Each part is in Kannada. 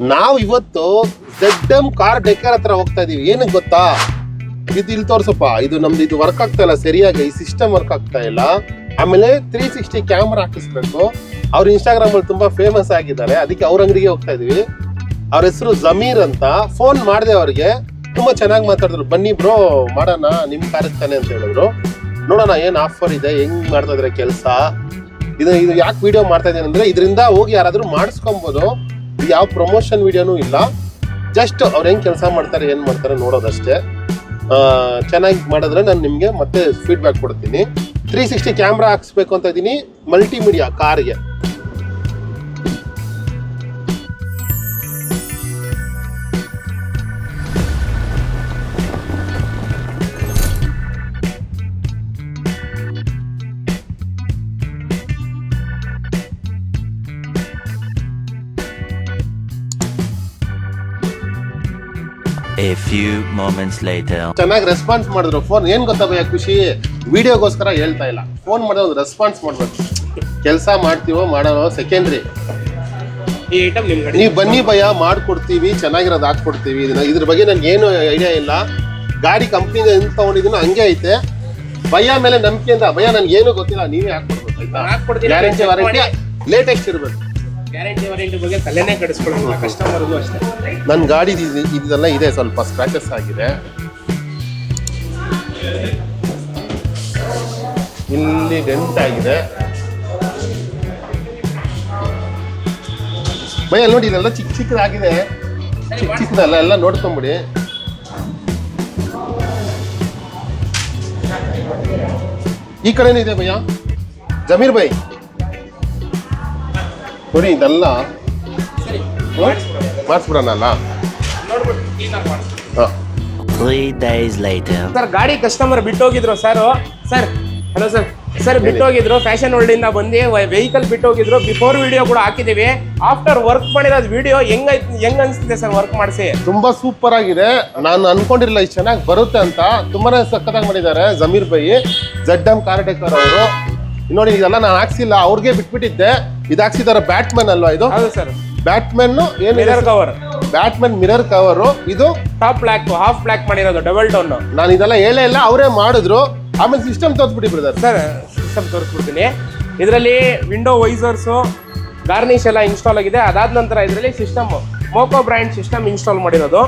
ನಾವು ಇವತ್ತು ಝೆಡ್ ಕಾರ್ ಡೆಕ್ಕರ್ ಹತ್ರ ಹೋಗ್ತಾ ಇದೀವಿ. ಏನಕ್ಕೆ ಗೊತ್ತಾ? ಇದು ಇಲ್ಲಿ ತೋರ್ಸಪ್ಪ. ಇದು ನಮ್ದು ಇದು ವರ್ಕ್ ಆಗ್ತಾ ಇಲ್ಲ, ಸರಿಯಾಗಿ ಈ ಸಿಸ್ಟಮ್ ವರ್ಕ್ ಆಗ್ತಾ ಇಲ್ಲ. ಆಮೇಲೆ ತ್ರೀ ಸಿಕ್ಸ್ಟಿ ಕ್ಯಾಮ್ರಾ ಹಾಕಿಸ್ಬೇಕು. ಅವ್ರು ಇನ್ಸ್ಟಾಗ್ರಾಮ್ ಅಲ್ಲಿ ತುಂಬಾ ಫೇಮಸ್ ಆಗಿದ್ದಾರೆ. ಅದಕ್ಕೆ ಅವ್ರ ಅಂಗಡಿಗೆ ಹೋಗ್ತಾ ಇದೀವಿ. ಅವ್ರ ಹೆಸರು ಜಮೀರ್ ಅಂತ. ಫೋನ್ ಮಾಡಿದೆ ಅವ್ರಿಗೆ. ತುಂಬಾ ಚೆನ್ನಾಗಿ ಮಾತಾಡಿದ್ರು. ಬನ್ನಿ ಬ್ರೋ, ಮಾಡೋಣ. ನಿಮ್ ಕಾರ್ ತಾನೆ ಅಂತ ಹೇಳಿದ್ರು. ನೋಡೋಣ, ಏನ್ ಆಫರ್ ಇದೆ, ಹೆಂಗ್ ಮಾಡ್ತಾ ಇದ್ರೆ ಕೆಲಸ. ಇದು ಇದು ಯಾಕೆ ವಿಡಿಯೋ ಮಾಡ್ತಾ ಇದ್ದೀನಿ ಅಂದ್ರೆ, ಇದರಿಂದ ಹೋಗಿ ಯಾರಾದ್ರೂ ಮಾಡಿಸ್ಕೊಬೋದು. ಯಾವ ಪ್ರಮೋಷನ್ ವಿಡಿಯೋನೂ ಇಲ್ಲ. ಜಸ್ಟ್ ಅವ್ರು ಹೆಂಗೆ ಕೆಲಸ ಮಾಡ್ತಾರೆ, ಏನು ಮಾಡ್ತಾರೆ ನೋಡೋದಷ್ಟೇ. ಚೆನ್ನಾಗಿ ಮಾಡಿದ್ರೆ ನಾನು ನಿಮಗೆ ಮತ್ತೆ ಫೀಡ್ಬ್ಯಾಕ್ ಕೊಡ್ತೀನಿ. ತ್ರೀ ಸಿಕ್ಸ್ಟಿ ಕ್ಯಾಮ್ರಾ ಹಾಕ್ಸ್ಬೇಕು ಅಂತ ಇದ್ದೀನಿ. ಮಲ್ಟಿಮೀಡಿಯಾ ಕಾರ್ಗೆ A few moments later. ಚೆನ್ನಾಗಿ ರೆಸ್ಪಾನ್ಸ್ ಮಾಡಿದ್ರು. ಫೋನ್ ಏನ್ ಗೊತ್ತಾ ಭಯ ಖುಷಿ? ವಿಡಿಯೋಗೋಸ್ಕರ ಹೇಳ್ತಾ ಇಲ್ಲ. ಫೋನ್ ಮಾಡಿದ್ರೆ ಒಂದು ರೆಸ್ಪಾನ್ಸ್ ಮಾಡ್ಬೇಕು. ಕೆಲಸ ಮಾಡ್ತೀವೋ ಮಾಡೋ ಸೆಕೆಂಡ್ರಿ ಈ ಐಟಮ್ ನಿಮ್ ಕಡೆ. ನೀವು ಬನ್ನಿ ಭಯ ಮಾಡ್ಕೊಡ್ತೀವಿ ಚೆನ್ನಾಗಿರೋದು ಹಾಕ್ಕೊಡ್ತೀವಿ. ಇದನ್ನ ಇದ್ರ ಬಗ್ಗೆ ನನ್ಗೆ ಏನು ಐಡಿಯಾ ಇಲ್ಲ. ಗಾಡಿ ಕಂಪ್ನಿಯಿಂದ ಹೆಂಗ್ ತಗೊಂಡಿದ್ದೀನೋ ಹಂಗೆ ಐತೆ. ಭಯ ಮೇಲೆ ನಂಬಿಕೆಯಿಂದ ಭಯ ನನ್ಗೆ ಏನು ಗೊತ್ತಿಲ್ಲ ನೀವೇ ಹಾಕ್ಕೊಡ್ಬೇಕು ಆಯ್ತಾ? ಹಾಕ್ಕೊಡ್ತೀನಿ, ಗ್ಯಾರಂಟಿ ವಾರಂಟಿ. ಲೇಟೆಸ್ಟ್ ಇರಬೇಕು. ಗ್ಯಾರಂಟಿ ವಾರಂಟಿ ಬಗ್ಗೆ ತಲೆನೇ ಕಡಿಸ್ಕೊಳ್ಳೋದಿಲ್ಲ ಕಸ್ಟಮರ್ಗೂ ಅಷ್ಟೇ. ನನ್ನ ಗಾಡಿ ಇದೆಲ್ಲ ಇದೆ, ಸ್ವಲ್ಪ ಸ್ಕ್ರಾಚಸ್ ಆಗಿದೆ. ಇಲ್ಲಿ ಡೆಂಟ್ ಆಗಿದೆ. ಭಯ ನೋಡಿ ಇದೆಲ್ಲ ಚಿಕ್ಕ ಚಿಕ್ಕದಾಗಿದೆ. ಚಿಕ್ಕ ಚಿಕ್ಕದಲ್ಲ, ಎಲ್ಲ ನೋಡ್ಕೊಂಬಿಡಿ. ಈ ಕಡೆನೂ ಇದೆ ಭಯ್ಯ. ಜಮೀರ್ ಭಯ್ ನೋಡಿ, ಇದೆಲ್ಲ ಸರಿ ಮಾಡಿಸ್ಬಿಡೋಣಲ್ಲ ನೋಡ್ಬಿಟ್ಟು ಕ್ಲೀನಾಗಿ ಮಾಡಿ ಹಾಂ days later. ಸರ್ ಗಾಡಿ customer ಬಿಟ್ಟೋಗಿದ್ರು sir. Sir hello sir. Sir ಬಿಟ್ಟೋಗಿದ್ರು fashion world ಇಂದ ಬಂದು ವೆಹಿಕಲ್ ಬಿಟ್ಟೋಗಿದ್ರು. ಬಿಫೋರ್ ವಿಡಿಯೋ ಕೂಡ ಹಾಕಿದೀವಿ. ಆಫ್ಟರ್ ವರ್ಕ್ ಮಾಡಿರೋದು ವಿಡಿಯೋ ಹೆಂಗ್ ಹೆಂಗ್ ಅನ್ಸ್ತಿದೆ ಸರ್ ವರ್ಕ್ ಮಾಡಿಸಿ? ತುಂಬಾ ಸೂಪರ್ ಆಗಿದೆ. ನಾನು ಅನ್ಕೊಂಡಿರ್ಲಿಲ್ಲ ಇಷ್ಟು ಚೆನ್ನಾಗಿ ಬರುತ್ತೆ ಅಂತ. ತುಂಬಾನೇ ಸಖತ್ತಾಗಿ ಮಾಡಿದ್ದಾರೆ Zameer by Z M caretaker ಅವರು. ನೋಡಿ ಇದೆಲ್ಲ ನಾನು ಹಾಕ್ಸಿಲ್ಲ. ಅವ್ರಿಗೆ ಬಿಟ್ಬಿಟ್ಟಿದ್ದೆ. ಇದು ಹಾಕ್ಸಿದಾರೆ ಬ್ಯಾಟ್ಮನ್ ಅಲ್ವಾ ಇದು? ಹೌದು ಸರ್. ಬ್ಯಾಟ್ಮನ್ ಏನು mirror cover Batman mirror cover ಇದು ಟಾಪ್ ಬ್ಲಾಕ್ ಹಾಫ್ ಬ್ಲಾಕ್ ಮಾಡಿರೋದು ಡಬಲ್ ಟೋನ್ ನಾನು ಇದೆಲ್ಲ ಹೇಳೇ ಇಲ್ಲ ಅವರೇ ಮಾಡಿದ್ರು. ಆಮೇಲೆ ಸಿಸ್ಟಮ್ ತೋರಿಸ್ಬಿಟ್ಟಿ ಬ್ರದರ್ ಸರ್ ಸಿಸ್ಟಮ್ ತೋರಿಸ್ಬಿಡ್ತೀನಿ. ಇದರಲ್ಲಿ ವಿಂಡೋ ವೈಸರ್ಸು ಗಾರ್ನಿಶ್ ಎಲ್ಲ ಇನ್ಸ್ಟಾಲ್ ಆಗಿದೆ. ಅದಾದ ನಂತರ ಇದರಲ್ಲಿ ಸಿಸ್ಟಮ್ ಮೋಕೋ ಬ್ರ್ಯಾಂಡ್ ಸಿಸ್ಟಮ್ ಇನ್ಸ್ಟಾಲ್ ಮಾಡಿರೋದು.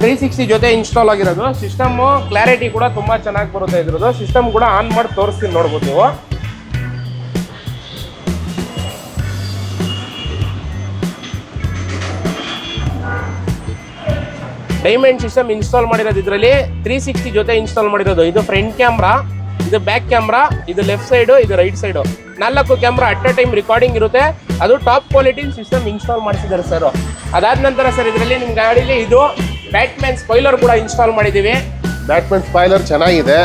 ತ್ರೀ ಸಿಕ್ಸ್ಟಿ ಜೊತೆ ಇನ್ಸ್ಟಾಲ್ ಆಗಿರೋದು. ಸಿಸ್ಟಮ್ ಕ್ಲಾರಿಟಿ ಕೂಡ ತುಂಬ ಚೆನ್ನಾಗಿ ಬರುತ್ತೆ ಇದ್ರದ್ದು. ಸಿಸ್ಟಮ್ ಕೂಡ ಆನ್ ಮಾಡಿ ತೋರಿಸ್ತೀನಿ ನೋಡ್ಬೋದು ನೀವು. ಡೈಮಂಡ್ ಸಿಸ್ಟಮ್ ಇನ್ಸ್ಟಾಲ್ ಮಾಡಿರೋದು ಇದರಲ್ಲಿ ತ್ರೀ ಸಿಕ್ಸ್ಟಿ ಜೊತೆ ಇನ್ಸ್ಟಾಲ್ ಮಾಡಿರೋದು. ಇದು ಫ್ರಂಟ್ ಕ್ಯಾಮ್ರಾ ಇದು ಬ್ಯಾಕ್ ಕ್ಯಾಮ್ರಾ ಇದು ಲೆಫ್ಟ್ ಸೈಡು ಇದು ರೈಟ್ ಸೈಡು ನಾಲ್ಕು camera at a time recording ಇರುತ್ತೆ. ಅದು ಟಾಪ್ ಕ್ವಾಲಿಟಿ ಸಿಸ್ಟಮ್ ಇನ್ಸ್ಟಾಲ್ ಮಾಡಿಸಿದ್ದಾರೆ ಸರ್ ಅದಾದ ನಂತರ ಸರ್ ಇದರಲ್ಲಿ ನಿಮ್ಮ ಗಾಡೀಲಿ ಇದು ಬ್ಯಾಟ್ಮ್ಯಾನ್ ಸ್ಪೈಲರ್ ಕೂಡ ಇನ್ಸ್ಟಾಲ್ ಮಾಡಿದ್ದೀವಿ ಬ್ಯಾಟ್ಮ್ಯಾನ್ ಸ್ಪೈಲರ್ ಚೆನ್ನಾಗಿದೆ.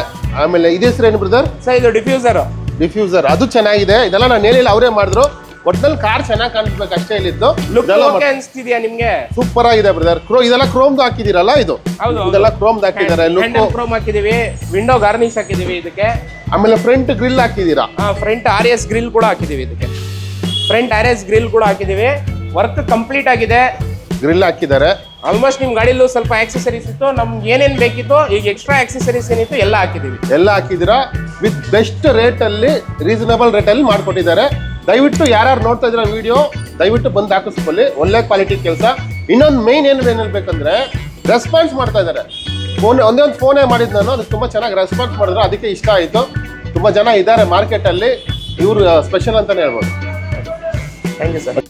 ಆಮೇಲೆ ಇದೇ ಸರ್ ಏನು ಬ್ರದರ್ ಸರ್ ಇದು ಡಿಫ್ಯೂಸರ್ ಡಿಫ್ಯೂಸರ್ ಅದು ಚೆನ್ನಾಗಿದೆ. ಇದೆಲ್ಲ ನಾನು ಹೇಳಿಲ್ಲ ಅವರೇ ಮಾಡಿದ್ರು. ಒಟ್ನಲ್ಲಿ ಕಾರ್ ಚೆನ್ನಾಗಿ ಕಾಣಿಸ್ಬೇಕು ಅಷ್ಟೇ ಇಲ್ಲಿದ್ದು. ಅನಿಸ್ತಿದ್ಯಾ ನಿಮಗೆ? ಸೂಪರ್ ಆಗಿದೆ ಬ್ರದರ್ ಕ್ರೋ ಇದೆಲ್ಲ ಕ್ರೋಮ್ ಹಾಕಿದಿರಲ್ಲ ಇದು? ಹೌದು, ಹೌದು. ಇದೆಲ್ಲ ಕ್ರೋಮ್ ಹಾಕಿದ್ದಾರೆ. ಲುಕ್ ಕ್ರೋಮ್ ಹಾಕಿದೀವಿ ವಿಂಡೋ ಗಾರ್ನಿಶ್ ಹಾಕಿದೀವಿ ಇದಕ್ಕೆ. ಆಮೇಲೆ ಫ್ರಂಟ್ ಗ್ರಿಲ್ ಹಾಕಿದೀರಾ ಫ್ರಂಟ್ ಆರ್ ಎಸ್ ಗ್ರಿಲ್ ಕೂಡ ಹಾಕಿದೀವಿ ಇದಕ್ಕೆ. ಫ್ರಂಟ್ ಆರ್ ಎಸ್ ಗ್ರಿಲ್ ಕೂಡ ಹಾಕಿದೀವಿ ವರ್ಕ್ ಕಂಪ್ಲೀಟ್ ಆಗಿದೆ. ಗ್ರಿಲ್ ಹಾಕಿದ್ದಾರೆ. ಆಲ್ಮೋಸ್ಟ್ ನಿಮ್ ಗಾಡಿಲೂ ಸ್ವಲ್ಪ ಆಕ್ಸೆಸರೀಸ್ ಇತ್ತು. ನಮ್ಗೆ ಏನೇನ್ ಬೇಕಿತ್ತು ಈಗ ಎಕ್ಸ್ಟ್ರಾ ಆಕ್ಸೆಸರೀಸ್ ಏನಿತ್ತು ಎಲ್ಲ ಹಾಕಿದೀವಿ ಎಲ್ಲ ಹಾಕಿದಿರಾ ವಿತ್ ಬೆಸ್ಟ್ ರೇಟ್ ಅಲ್ಲಿ ರೀಸನಬಲ್ ರೇಟ್ ಅಲ್ಲಿ ಮಾಡ್ಕೊಟ್ಟಿದ್ದಾರೆ. ದಯವಿಟ್ಟು ಯಾರ್ಯಾರು ನೋಡ್ತಾ ಇದ್ರ ವಿಡಿಯೋ ದಯವಿಟ್ಟು ಬಂದು ಹಾಕಿಸ್ಕೊಳ್ಳಿ. ಒಳ್ಳೆ ಕ್ವಾಲಿಟಿ ಕೆಲಸ. ಇನ್ನೊಂದು ಮೇನ್ ಏನು ಏನು ರೆಸ್ಪಾನ್ಸ್ ಮಾಡ್ತಾ ಇದ್ದಾರೆ. ಫೋನ್ ಒಂದೇ ಒಂದು ಫೋನೇ ಮಾಡಿದ್ ನಾನು, ಅದು ತುಂಬ ಚೆನ್ನಾಗಿ ರೆಸ್ಪಾನ್ಸ್ ಮಾಡಿದ್ರು. ಅದಕ್ಕೆ ಇಷ್ಟ ಆಯಿತು. ತುಂಬ ಜನ ಇದ್ದಾರೆ ಮಾರ್ಕೆಟಲ್ಲಿ ಇವರು ಸ್ಪೆಷಲ್ ಅಂತಲೇ ಹೇಳ್ಬೋದು. Thank you sir